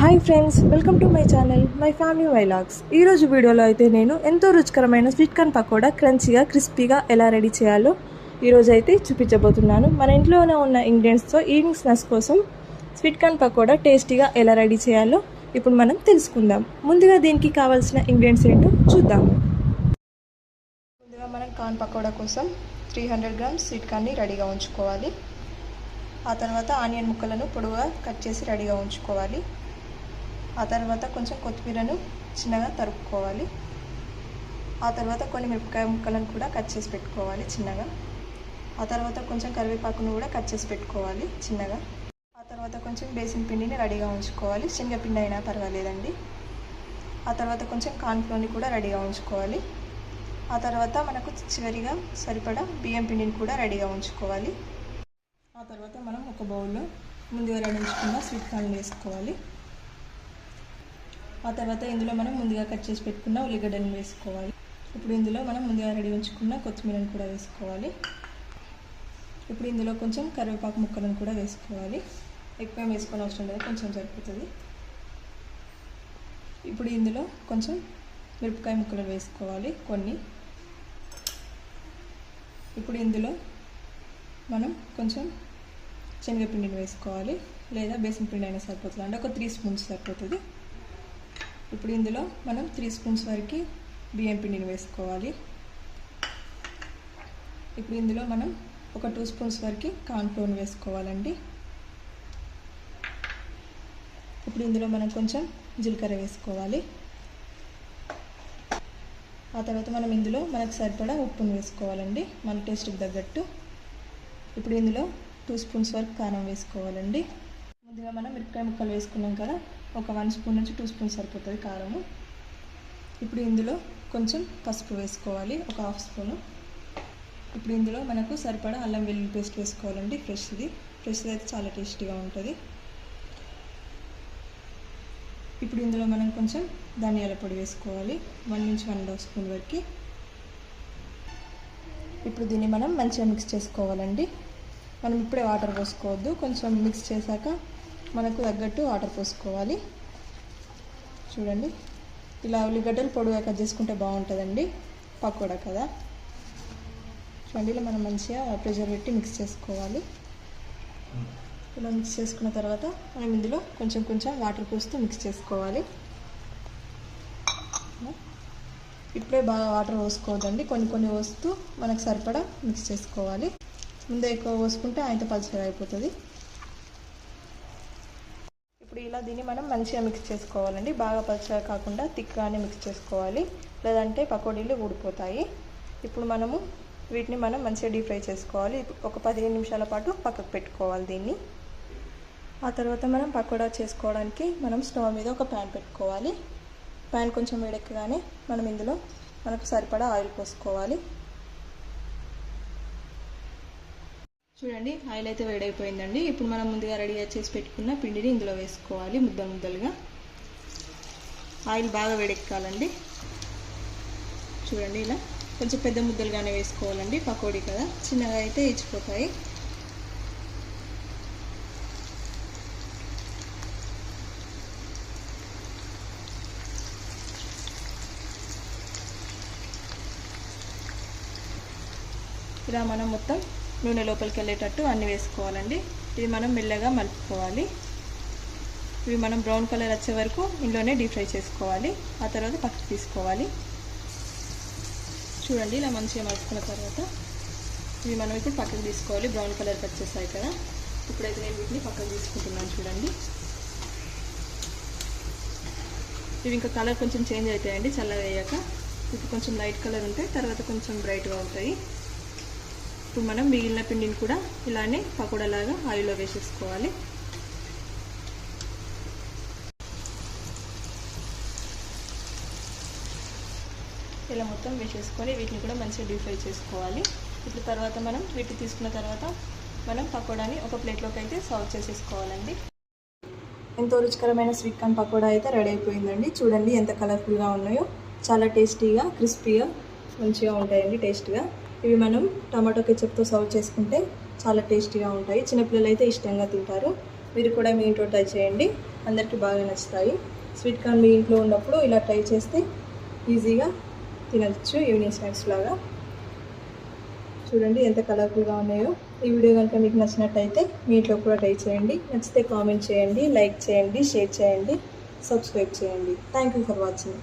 Hi friends welcome to my channel my family vlogs. ఈరోజు వీడియోలో అయితే నేను ఎంతో రుచికరమైన స్వీట్ కార్న్ పకోడా క్రంచీగా క్రిస్పీగా ఎలా రెడీ చేయాలో ఈరోజు అయితే చూపించబోతున్నాను. మన ఇంట్లోనే ఉన్న ఇంగ్రీడియంట్స్తో ఈవినింగ్ స్నాక్స్ కోసం స్వీట్ కార్న్ పకోడా టేస్టీగా ఎలా రెడీ చేయాలో ఇప్పుడు మనం తెలుసుకుందాం. ముందుగా దీనికి కావాల్సిన ఇంగ్రీడియంట్స్ ఏంటో చూద్దాము ముందుగా మనం కార్న్ పకోడా కోసం త్రీ హండ్రెడ్ గ్రామ్స్ స్వీట్ కార్న్ని రెడీగా ఉంచుకోవాలి. ఆ తర్వాత ఆనియన్ ముక్కలను పొడవుగా కట్ చేసి రెడీగా ఉంచుకోవాలి. ఆ తర్వాత కొంచెం కొత్తిమీరను చిన్నగా తరుక్కోవాలి. ఆ తర్వాత కొన్ని మిరపకాయ ముక్కలను కూడా కట్ చేసి పెట్టుకోవాలి చిన్నగా. ఆ తర్వాత కొంచెం కరివేపాకును కూడా కట్ చేసి పెట్టుకోవాలి చిన్నగా. ఆ తర్వాత కొంచెం బేసిన్ పిండిని రెడీగా ఉంచుకోవాలి. శనగపిండి అయినా పర్వాలేదండి. ఆ తర్వాత కొంచెం కార్న్ఫ్లోర్ని కూడా రెడీగా ఉంచుకోవాలి. ఆ తర్వాత మనకు చివరిగా సరిపడా బియ్యం పిండిని కూడా రెడీగా ఉంచుకోవాలి. ఆ తర్వాత మనం ఒక బౌల్లో ముందుగా రెడీ ఉంచుకున్న స్వీట్ కార్న్ వేసుకోవాలి. ఆ తర్వాత ఇందులో మనం ముందుగా కట్ చేసి పెట్టుకున్న ఉల్లిగడ్డలను వేసుకోవాలి. ఇప్పుడు ఇందులో మనం ముందుగా రెడీ ఉంచుకున్న కొత్తిమీరను కూడా వేసుకోవాలి. ఇప్పుడు ఇందులో కొంచెం కరివేపాకు ముక్కలను కూడా వేసుకోవాలి. ఎక్కువ వేసుకొని అవసరం లేదు కొంచెం సరిపోతుంది. ఇప్పుడు ఇందులో కొంచెం మిరపకాయ ముక్కలు వేసుకోవాలి కొన్ని. ఇప్పుడు ఇందులో మనం కొంచెం శనగపిండిని వేసుకోవాలి. లేదా బేసన్ పిండి అయినా సరిపోతుంది. అంటే ఒక త్రీ స్పూన్స్ సరిపోతుంది. ఇప్పుడు ఇందులో మనం త్రీ స్పూన్స్ వరకు బియ్యం పిండిని వేసుకోవాలి. ఇప్పుడు ఇందులో మనం ఒక టూ స్పూన్స్ వరకు కార్న్ఫ్లోర్ వేసుకోవాలండి. ఇప్పుడు ఇందులో మనం కొంచెం జీలకర్ర వేసుకోవాలి. ఆ తర్వాత మనం ఇందులో మనకు సరిపడా ఉప్పును వేసుకోవాలండి. మన టేస్ట్కి తగ్గట్టు. ఇప్పుడు ఇందులో టూ స్పూన్స్ వరకు కారం వేసుకోవాలండి. ముందుగా మనం మిరపకాయ ముక్కలు వేసుకున్నాం కదా ఒక వన్ స్పూన్ నుంచి టూ స్పూన్ సరిపోతుంది కారము. ఇప్పుడు ఇందులో కొంచెం పసుపు వేసుకోవాలి ఒక హాఫ్ స్పూను. ఇప్పుడు ఇందులో మనకు సరిపడా అల్లం వెల్లుల్లి పేస్ట్ వేసుకోవాలండి ఫ్రెష్ది. ఫ్రెష్ది అయితే చాలా టేస్టీగా ఉంటుంది. ఇప్పుడు ఇందులో మనం కొంచెం ధనియాల పొడి వేసుకోవాలి వన్ నుంచి వన్ అండ్ హాఫ్ స్పూన్ వరకు. ఇప్పుడు దీన్ని మనం మంచిగా మిక్స్ చేసుకోవాలండి. మనం ఇప్పుడే వాటర్ పోసుకోవద్దు కొంచెం మిక్స్ చేశాక మనకు తగ్గట్టు వాటర్ పోసుకోవాలి. చూడండి. ఇలా ఉల్లిగడ్డలు పొడుగా కట్ చేసుకుంటే బాగుంటుందండి. పకోడా కదా. చూడండి ఇలా మనం మంచిగా ప్రెషర్ పెట్టి మిక్స్ చేసుకోవాలి. ఇలా మిక్స్ చేసుకున్న తర్వాత మనం ఇందులో కొంచెం కొంచెం వాటర్ పోస్తూ మిక్స్ చేసుకోవాలి. ఇప్పుడే బాగా వాటర్ పోసుకోవద్దండి. కొన్ని కొన్ని పోస్తూ మనకు సరిపడా మిక్స్ చేసుకోవాలి. ముందే ఎక్కువ పోసుకుంటే ఆయనతో పల్చర్ అయిపోతుంది. ఇప్పుడు ఇలా దీన్ని మనం మంచిగా మిక్స్ చేసుకోవాలండి. బాగా పలుచగా కాకుండా థిక్గానే మిక్స్ చేసుకోవాలి. లేదంటే పకోడీలు ఊడిపోతాయి. ఇప్పుడు మనము వీటిని మనం మంచిగా డీప్ ఫ్రై చేసుకోవాలి. ఒక పదిహేను నిమిషాల పాటు పక్కకు పెట్టుకోవాలి దీన్ని. ఆ తర్వాత మనం పకోడా చేసుకోవడానికి మనం స్టవ్ మీద ఒక ప్యాన్ పెట్టుకోవాలి. ప్యాన్ కొంచెం వేడెక్కగానే మనం ఇందులో మనకు సరిపడా ఆయిల్ పోసుకోవాలి. చూడండి ఆయిల్ అయితే వేడైపోయిందండి. ఇప్పుడు మనం ముందుగా రెడీ చేసి పెట్టుకున్న పిండిని ఇందులో వేసుకోవాలి ముద్ద ముద్దలుగా. ఆయిల్ బాగా వేడెక్కాలండి. చూడండి ఇలా. కొంచెం పెద్ద ముద్దలుగానే వేసుకోవాలండి పకోడీ కదా. చిన్నగా అయితే ఇచ్చిపోతాయి. ఇలా మనం మొత్తం నూనె లోపలికి వెళ్ళేటట్టు అన్నీ వేసుకోవాలండి. ఇది మనం మెల్లగా మలుపుకోవాలి. ఇవి మనం బ్రౌన్ కలర్ వచ్చే వరకు ఇంట్లోనే డీప్ ఫ్రై చేసుకోవాలి. ఆ తర్వాత పక్కకు తీసుకోవాలి. చూడండి ఇలా మంచిగా మలుపుకున్న తర్వాత ఇవి మనం ఇప్పుడు పక్కకు తీసుకోవాలి. బ్రౌన్ కలర్కి వచ్చేసాయి కదా. ఇప్పుడైతే నేను వీటిని పక్కకు తీసుకుంటున్నాను చూడండి. ఇవి ఇంకా కలర్ కొంచెం చేంజ్ అవుతాయండి చల్లగా అయ్యాక. ఇప్పుడు కొంచెం లైట్ కలర్ ఉంటాయి తర్వాత కొంచెం బ్రైట్గా ఉంటాయి. ఇప్పుడు మనం మిగిలిన పిండిని కూడా ఇలానే పకోడలాగా ఆయిల్లో వేసేసుకోవాలి. ఇలా మొత్తం వేసేసుకొని వీటిని కూడా మంచిగా డీప్ ఫ్రై చేసుకోవాలి. ఇప్పుడు తర్వాత మనం వీటిని తీసుకున్న తర్వాత మనం పకోడాని ఒక ప్లేట్లోకి అయితే సర్వ్ చేసేసుకోవాలండి. ఎంతో రుచికరమైన స్వీట్ కార్న్ పకోడా అయితే రెడీ అయిపోయిందండి. చూడండి ఎంత కలర్ఫుల్గా ఉన్నాయో. చాలా టేస్టీగా క్రిస్పీగా మంచిగా ఉంటాయండి టేస్ట్గా. ఇవి మనం టమాటో కెచప్తో సర్వ్ చేసుకుంటే చాలా టేస్టీగా ఉంటాయి. చిన్నపిల్లలు అయితే ఇష్టంగా తింటారు. మీరు కూడా మీ ఇంట్లో ట్రై చేయండి. అందరికీ బాగా నచ్చుతాయి. స్వీట్ కార్న్ మీ ఇంట్లో ఉన్నప్పుడు ఇలా ట్రై చేస్తే ఈజీగా తినచ్చు ఈవినింగ్ స్నాక్స్ లాగా. చూడండి ఎంత కలర్ఫుల్గా ఉన్నాయో. ఈ వీడియో కనుక మీకు నచ్చినట్టయితే మీ ఇంట్లో కూడా ట్రై చేయండి. నచ్చితే కామెంట్ చేయండి లైక్ చేయండి షేర్ చేయండి సబ్స్క్రైబ్ చేయండి. Thank you for watching.